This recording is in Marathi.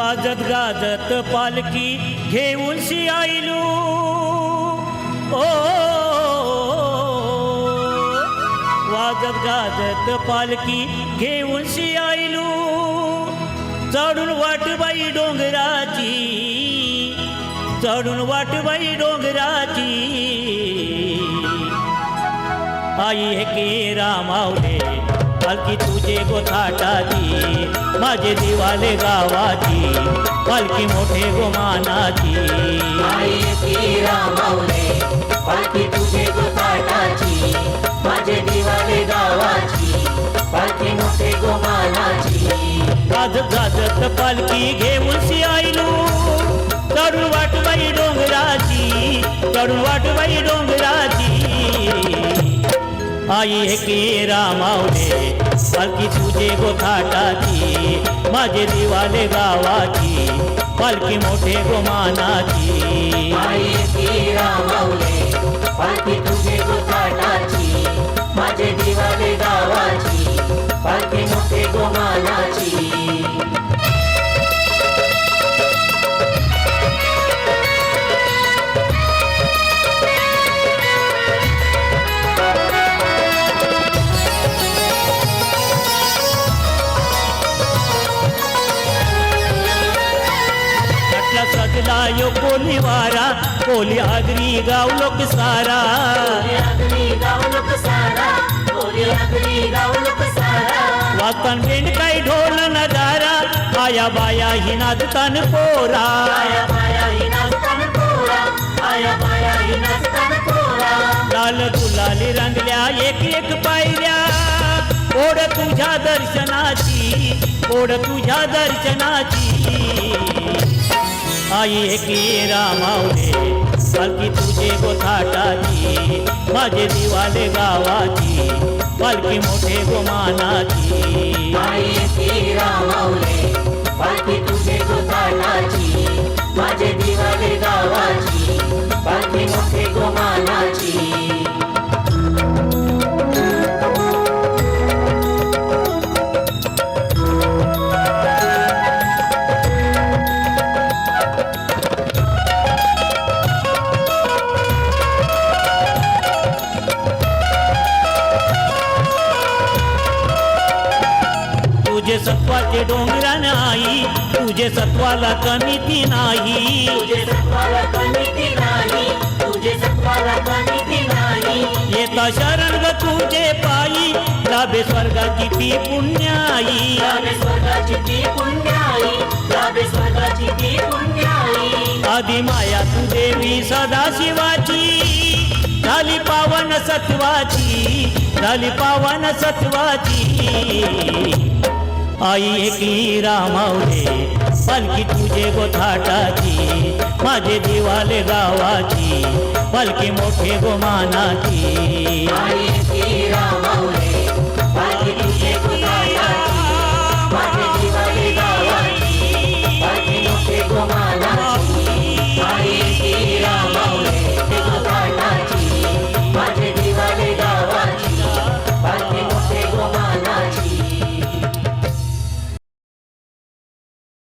वाजत गाजत पालखी घेऊन शी आईलू ओ वाजत गाजत पालखी घेऊन शी आईलू चढून वाटबाई डोंगराची चढून वाटबाई डोंगराची. आई हे के रामावले पालखी तुझे गोथाटाची. माझे दिवाले गावाची पालखी मोठे गोमानाची. पालखी तुझे गोताटाची माझे दिवाले गावाची पालखी मोठे गोमानाची. गाजत गाजत पालखी घेऊन आईलू चढून वाटबाई डोंगराची चढून वाटबाई डोंगराची. आई हे रामावले पालखी तुझे गोथाटाची माझे दिवाले गावाची पालखी मोठे गोमानाची. आई की रामावले पालखी तुझे सजला यो कोली वारा कोली आगरी गाव लोक सारा. बोले अगरी गाव लोक सारा बोले अगरी गाव लोक सारा. वाकण बेंड काही ढोल नजारा आया बाया नाचतान पोरा. आया बाया नाचताना पोरा आया बाया ही नाचताना पोरा. लाल गुलाली रंगल्या एक एक पायऱ्या. ओढ तुझ्या दर्शनाची ओढ तुझ्या दर्शनाची. आई एकी रामावले पालखी तुझे गोथाटाची माझे दिवाले गावाची पालखी मोठे गोमानाची. आई की रामावले तुझे सत्वाचे डोंगरा नाही तुझे सत्वाला कमी नाही. तुझे सत्वाला कमी नाही तुझे सत्वाला कमी नाही. येता शरण ग तुझे पायी लाभे स्वर्गाची ती पुण्याई. लाभे स्वर्गाची ती पुण्याई लाभे स्वर्गाची ती पुण्याई. आधी माया तू देवी सदाशिवाची झाली पावन सत्वाची झाली पावन सत्वाची. आई एकली रामावले पालखी तुझे गोथाटाची माझे दिवाले गावाची पालखी मोठे गोमानाची. आई